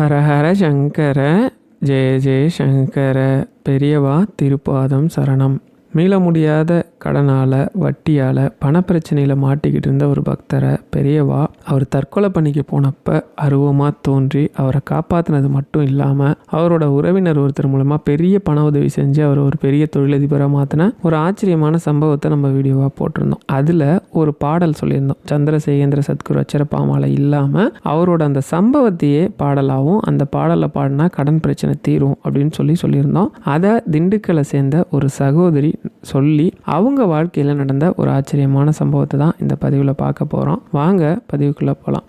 ஹர ஹர சங்கர ஜெய ஜெய சங்கர பெரியவா திருப்பாதம் சரணம். மீள முடியாத கடனால் வட்டியால் பணப்பிரச்சனையில் மாட்டிக்கிட்டு இருந்த ஒரு பக்தரை பெரியவா அவர் தற்கொலை பண்ணிக்க போனப்ப அருவமாக தோன்றி அவரை காப்பாற்றினது மட்டும் இல்லாமல் அவரோட உறவினர் ஒருத்தர் மூலமாக பெரிய பண உதவி செஞ்சு அவர் ஒரு பெரிய தொழிலதிபராக மாற்றின ஒரு ஆச்சரியமான சம்பவத்தை நம்ம வீடியோவாக போட்டிருந்தோம். அதில் ஒரு பாடல் சொல்லியிருந்தோம். சந்திரசேகேந்திர சத்குரு அச்சரப்பாமால இல்லாமல் அவரோட அந்த சம்பவத்தையே பாடலாகவும் அந்த பாடலை பாடினா கடன் பிரச்சனை தீரும் அப்படின்னு சொல்லி சொல்லியிருந்தோம். அதை திண்டுக்கலை சேர்ந்த ஒரு சகோதரி சொல்லி அவங்க வாழ்க்கையில் நடந்த ஒரு ஆச்சரியமான சம்பவத்தை தான் இந்த பதிவில் பார்க்க போகிறோம் வாங்க பதிவுக்குள்ளே போகலாம்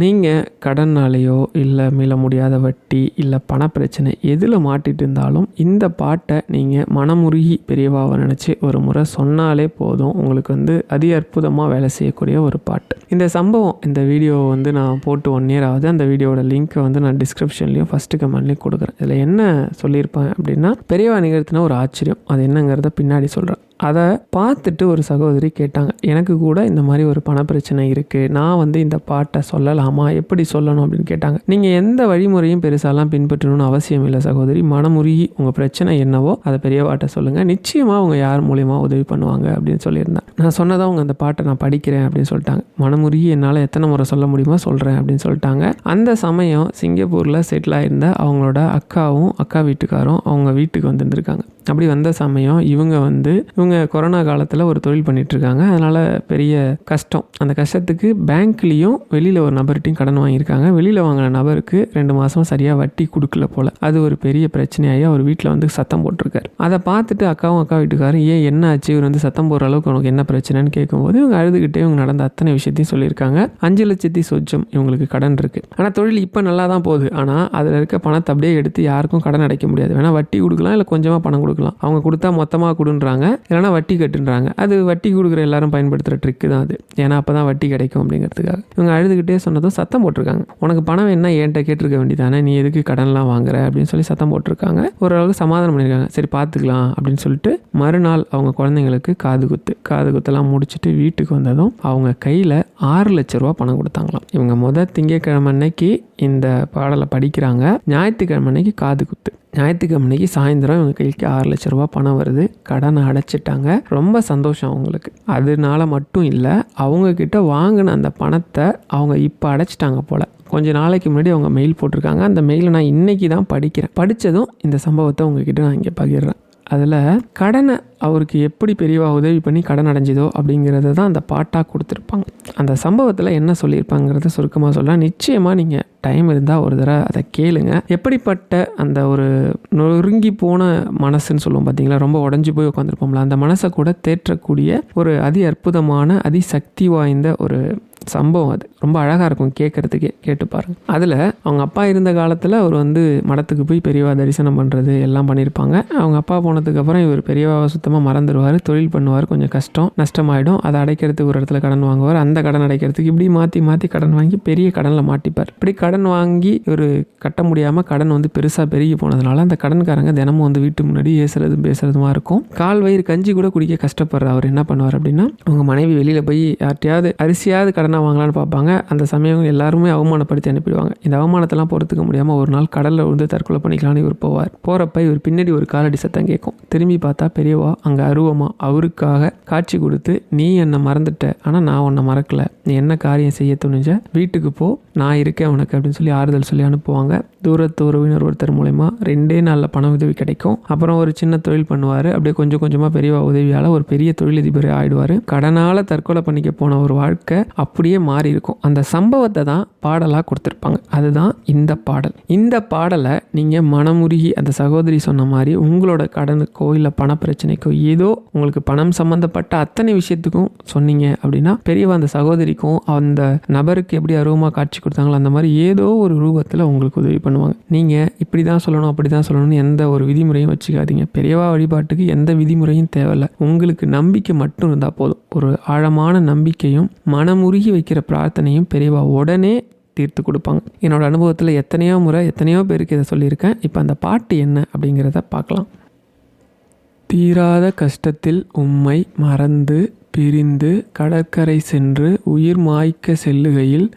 நீங்கள் கடன்னாலேயோ இல்லை மீள முடியாத வட்டி இல்லை பணப்பிரச்சனை எதில் மாட்டிட்டு இருந்தாலும் இந்த பாட்டை நீங்கள் மனமுருகி பெரியவாவை நினச்சி ஒரு முறை சொன்னாலே போதும். உங்களுக்கு வந்து அதி அற்புதமாக வேலை செய்யக்கூடிய ஒரு பாட்டு. இந்த சம்பவம் இந்த வீடியோவை வந்து நான் போட்டு ஒன் இயர் ஆகுது. அந்த வீடியோட லிங்க்கை வந்து நான் டிஸ்கிரிப்ஷன்லேயும் ஃபஸ்ட்டு கமெண்ட்லேயும் கொடுக்குறேன். இதில் என்ன சொல்லியிருப்பேன் அப்படின்னா பெரியவா நிகழ்த்தின ஒரு ஆச்சரியம். அது என்னங்கிறத பின்னாடி சொல்கிறேன் அதை பார்த்துட்டு ஒரு சகோதரி கேட்டாங்க எனக்கு கூட இந்த மாதிரி ஒரு பணப்பிரச்சனை இருக்குது நான் வந்து இந்த பாட்டை சொல்லலாமா? எப்படி சொல்லணும்? அப்படின்னு கேட்டாங்க. நீங்கள் எந்த வழிமுறையும் பெருசாலாம் பின்பற்றணும்னு அவசியம் இல்லை சகோதரி. மனமுருகி உங்கள் பிரச்சனை என்னவோ அதை பெரிய பாட்டை சொல்லுங்கள் நிச்சயமாக அவங்க யார் மூலியமாக உதவி பண்ணுவாங்க? அப்படின்னு சொல்லியிருந்தேன் நான் சொன்னதாக அவங்க அந்த பாட்டை நான் படிக்கிறேன் அப்படின்னு சொல்லிட்டாங்க. மனமுருகி என்னால் எத்தனை முறை சொல்ல முடியுமோ சொல்கிறேன் அப்படின்னு சொல்லிட்டாங்க. அந்த சமயம் சிங்கப்பூரில் செட்டில் ஆயிருந்த அவங்களோட அக்காவும் அக்கா வீட்டுக்காரும் அவங்க வீட்டுக்கு வந்துருந்துருக்காங்க. அப்படி வந்த சமயம் இவங்க வந்து இவங்க இவங்க கொரோனா காலத்தில் ஒரு தொழில் பண்ணிகிட்ருக்காங்க அதனால் பெரிய கஷ்டம். அந்த கஷ்டத்துக்கு பேங்க்லேயும் வெளியில் ஒரு நபர்கிட்டையும் கடன் வாங்கியிருக்காங்க. வெளியில் வாங்கின நபருக்கு ரெண்டு மாதம் சரியாக வட்டி கொடுக்கல போல். அது ஒரு பெரிய பிரச்சனையாகி அவர் வீட்டில் வந்து சத்தம் போட்டிருக்காரு. அதை பார்த்துட்டு அக்காவும் அக்கா வீட்டுக்காரும் ஏன் என்ன ஆச்சு இவர் வந்து சத்தம் போடுற அளவுக்கு உனக்கு என்ன பிரச்சனைன்னு கேட்கும்போது இவங்க அழுதுகிட்டே இவங்க நடந்த அத்தனை விஷயத்தையும் சொல்லியிருக்காங்க. அஞ்சு லட்சத்தி சொச்சம் இவங்களுக்கு கடன் இருக்குது ஆனால் தொழில் இப்போ நல்லா தான் போகுது. ஆனால் அதில் இருக்க பணத்தை அப்படியே எடுத்து யாருக்கும் கடன் அடைக்க முடியாது. வேணால் வட்டி கொடுக்கலாம் இல்லை கொஞ்சமாக பணம் கொடுக்கலாம். அவங்க கொடுத்தா மொத்தமாக கொடுன்றாங்க. இல்லைனா வட்டி கட்டுன்றாங்க. அது வட்டி கொடுக்குற எல்லாரும் பயன்படுத்துகிற ட்ரிக்கு தான் அது. ஏன்னா அப்போ தான் வட்டி கிடைக்கும் அப்படிங்கிறதுக்காக. இவங்க அழுதுகிட்டே சொன்னதும் சத்தம் போட்டிருக்காங்க. உனக்கு பணம் என்ன என்கிட்ட கேட்டிருக்க வேண்டியதானே? நீ எதுக்கு கடன்லாம் வாங்குற? அப்படின்னு சொல்லி சத்தம் போட்டிருக்காங்க. ஓரளவுக்கு சமாதானம் பண்ணியிருக்காங்க சரி பார்த்துக்கலாம் அப்படின்னு சொல்லிட்டு மறுநாள் அவங்க குழந்தைங்களுக்கு காது குத்து. காது குத்தெல்லாம் முடிச்சுட்டு வீட்டுக்கு வந்ததும் அவங்க கையில் ஆறு லட்ச ரூபா பணம் கொடுத்தாங்களாம். இவங்க முத திங்கக்கிழமை அன்னைக்கு இந்த பாடலை படிக்கிறாங்க. ஞாயிற்றுக்கிழமை அன்னைக்கு காது குத்து. ஞாயிற்றுக்கிழமை சாயந்தரம் இவங்க கைக்கு ஆறு லட்ச ரூபா பணம் வருது. கடனை அடைச்சிட்டாங்க. ரொம்ப சந்தோஷம் அவங்களுக்கு. அதனால மட்டும் இல்லை அவங்கக்கிட்ட வாங்கின அந்த பணத்தை அவங்க இப்போ அடைச்சிட்டாங்க போல். கொஞ்ச நாளைக்கு முன்னாடி அவங்க மெயில் போட்டிருக்காங்க. அந்த மெயிலை நான் இன்றைக்கி தான் படிக்கிறேன். படித்ததும் இந்த சம்பவத்தை உங்ககிட்ட நான் இங்கே பகிர்றேன். அதில் கடனை அவருக்கு எப்படி பெரியவா உதவி பண்ணி கடன் அடைஞ்சதோ அப்படிங்கிறத தான் அந்த பாட்டாக கொடுத்துருப்பாங்க. அந்த சம்பவத்தில் என்ன சொல்லியிருப்பாங்கிறத சுருக்கமாக சொல்லலாம் நிச்சயமாக நீங்கள் டைம் இருந்தால் ஒரு தடவை அதை கேளுங்க. எப்படிப்பட்ட அந்த ஒரு நொறுங்கி போன மனசுன்னு சொல்லுவோம் பார்த்தீங்களா ரொம்ப உடஞ்சி போய் உட்காந்துருப்போம்ல அந்த மனசை கூட தேற்றக்கூடிய ஒரு அதி அற்புதமான அதி சக்தி வாய்ந்த ஒரு சம்பவம் அது. ரொம்ப அழகாக இருக்கும் கேட்குறதுக்கே கேட்டு பாருங்கள் அதில் அவங்க அப்பா இருந்த காலத்தில் அவர் வந்து மடத்துக்கு போய் பெரியவா தரிசனம் பண்ணுறது எல்லாம் பண்ணியிருப்பாங்க அவங்க அப்பா போனதுக்கப்புறம் இவர் பெரியவாவை சுத்தமாக மறந்துடுவார் தொழில் பண்ணுவார் கொஞ்சம் கஷ்டம் நஷ்டமாயிடும். அதை அடைக்கிறதுக்கு ஒரு இடத்துல கடன் வாங்குவார். அந்த கடன் அடைக்கிறதுக்கு இப்படி மாற்றி மாற்றி கடன் வாங்கி பெரிய கடனில் மாட்டிப்பார். இப்படி கடன் வாங்கி ஒரு கட்ட முடியாமல் கடன் வந்து பெருசாக பெருகி போனதுனால அந்த கடன்காரங்க தினமும் வந்து வீட்டு முன்னாடி ஏசுறதும் பேசுறதுமா இருக்கும். கால் வயிறு கஞ்சி கூட குடிக்க கஷ்டப்படுற அவர் என்ன பண்ணுவார் அப்படின்னா அவங்க மனைவி வெளியில் போய் யார்ட்டையாவது அரிசியாவது கடனை வாங்கலான்னு பார்ப்பாங்க. அந்த சமயம் எல்லாருமே அவமானப்படுத்தி அனுப்பிடுவாங்க. இந்த அவமானத்தெல்லாம் பொறுத்துக்க முடியாமல் ஒரு நாள் கடலில் விழுந்து தற்கொலை பண்ணிக்கலான்னு இவர் போவார். போகிறப்ப இவர் பின்னாடி ஒரு காலடி சத்தம் கேட்கும். திரும்பி பார்த்தா பெரியவா? அங்கே அருவமாக அவருக்காக காட்சி கொடுத்து நீ என்னை மறந்துட்ட. ஆனால் நான் உன்னை மறக்கல. நீ என்ன காரியம் செய்ய துணிஞ்ச? வீட்டுக்கு போ. நான் இருக்கேன் உனக்கு அப்படின்னு சொல்லி ஆறுதல் சொல்லி அனுப்புவாங்க. தூரத்து உறவினர் ஒருத்தர் மூலயமா ரெண்டே நாளில் பண உதவி கிடைக்கும். அப்புறம் ஒரு சின்ன தொழில் பண்ணுவார். அப்படியே கொஞ்சம் கொஞ்சமாக பெரியவா உதவியால் ஒரு பெரிய தொழிலதிபர் ஆகிடுவார் கடனால் தற்கொலை பண்ணிக்க போன ஒரு வாழ்க்கை அப்படி அப்படியே மாறி இருக்கும். அந்த சம்பவத்தை தான் பாடலாக கொடுத்துருப்பாங்க. அதுதான் இந்த பாடல். இந்த பாடலை நீங்கள் மனமுருகி அந்த சகோதரி சொன்ன மாதிரி உங்களோட கடனுக்கோ இல்லை பண பிரச்சனைக்கோ ஏதோ உங்களுக்கு பணம் சம்மந்தப்பட்ட அத்தனை விஷயத்துக்கும் சொன்னீங்க அப்படின்னா பெரியவா அந்த சகோதரிக்கும் அந்த நபருக்கு எப்படி அருவமாக காட்சி கொடுத்தாங்களோ அந்த மாதிரி ஏதோ ஒரு ரூபத்தில் உங்களுக்கு உதவி பண்ணுவாங்க. நீங்கள் இப்படி தான் சொல்லணும் அப்படி தான் சொல்லணும்னு எந்த ஒரு விதிமுறையும் வச்சுக்காதீங்க. பெரியவா வழிபாட்டுக்கு எந்த விதிமுறையும் தேவையில்லை. உங்களுக்கு நம்பிக்கை மட்டும் இருந்தால் போதும். ஒரு ஆழமான நம்பிக்கையும் மனமுருகி வைக்கிற பிரார்த்தனையும் பெரியவா உடனே தீர்த்து கொடுப்பாங்க. என்னோட அனுபவத்தில் எத்தனையோ முறை எத்தனையோ பேருக்கு இதை சொல்லியிருக்கேன். இப்போ அந்த பாட்டு என்ன அப்படிங்கிறத பார்க்கலாம். தீராத கஷ்டத்தில் உம்மை மறந்து பிரிந்து கடற்கரை சென்று உயிர் மாய்க்க செல்லுகையில்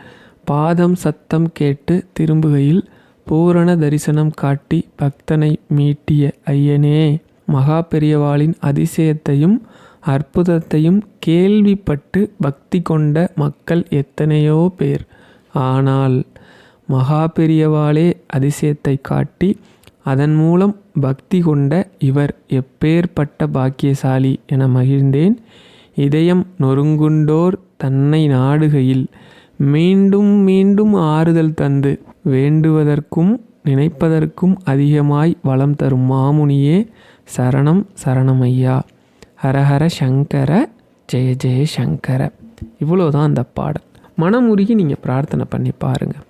பாதம் சத்தம் கேட்டு திரும்புகையில் பூரண தரிசனம் காட்டி பக்தனை மீட்டிய ஐயனே மகா பெரியவாளின் அதிசயத்தையும் அற்புதத்தையும் கேள்விப்பட்டு பக்தி கொண்ட மக்கள் எத்தனையோ பேர். ஆனால் மகா பெரியவாளே அதிசயத்தை காட்டி அதன் மூலம் பக்தி கொண்ட இவர் எப்பேற்பட்ட பாக்கியசாலி என மகிழ்ந்தேன். இதயம் நொறுங்குண்டோர் தன்னை நாடுகையில் மீண்டும் மீண்டும் ஆறுதல் தந்து வேண்டுவதற்கும் நினைப்பதற்கும் அதிகமாய் வளம் தரும் மாமுனியே சரணம் சரணமையா ஹரஹர சங்கர ஜெய ஜெய சங்கர. இவ்வளோதான் அந்த பாடல். மனமுருகி நீங்கள் பிரார்த்தனை பண்ணி பாருங்கள்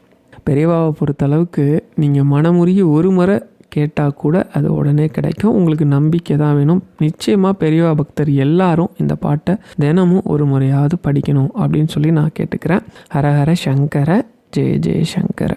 பெரியவாவை பொறுத்தளவுக்கு நீங்கள் மனமுருகி ஒரு முறை கேட்டால் கூட அது உடனே கிடைக்கும். உங்களுக்கு நம்பிக்கை தான் வேணும். நிச்சயமாக பெரியவா பக்தர் எல்லாரும் இந்த பாட்டை தினமும் ஒரு முறையாவது படிக்கணும் அப்படின்னு சொல்லி நான் கேட்டுக்கிறேன். ஹரஹர சங்கர ஜெய ஜெய சங்கர.